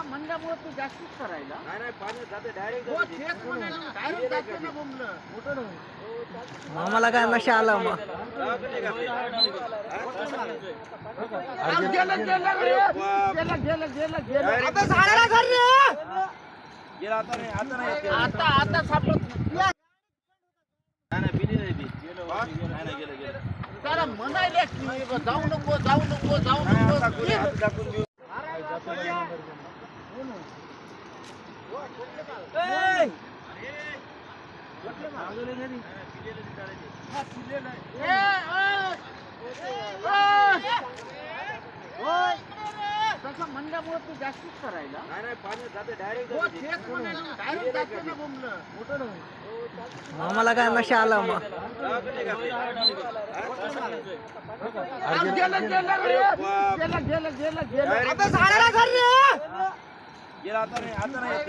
म्हणल्यामुळे तू जास्तीच करायला जाते डायरेक्ट मामाला काय नशा आला मग? आता झाडाला धर रे. गेला आता नाही आता नाही आता आता सापडत नाही. नाही नाही बी नाही नाही गेलं गेलं म्हणायला जाऊ नको जाऊ नको जाऊ नको देऊ ए, जास्तीच करायला नाही नाही पाणी जाते डायरेक्ट हो, तेच म्हणाले, direct जाते ना बोंबलं. मामाला काय नशा आला मग आ, गेलं, गेलं, गेलं, गेलं, गेलं, गेलं. Direct. आता झाडाला धर रे. गेला आता नाही आता नाही येत.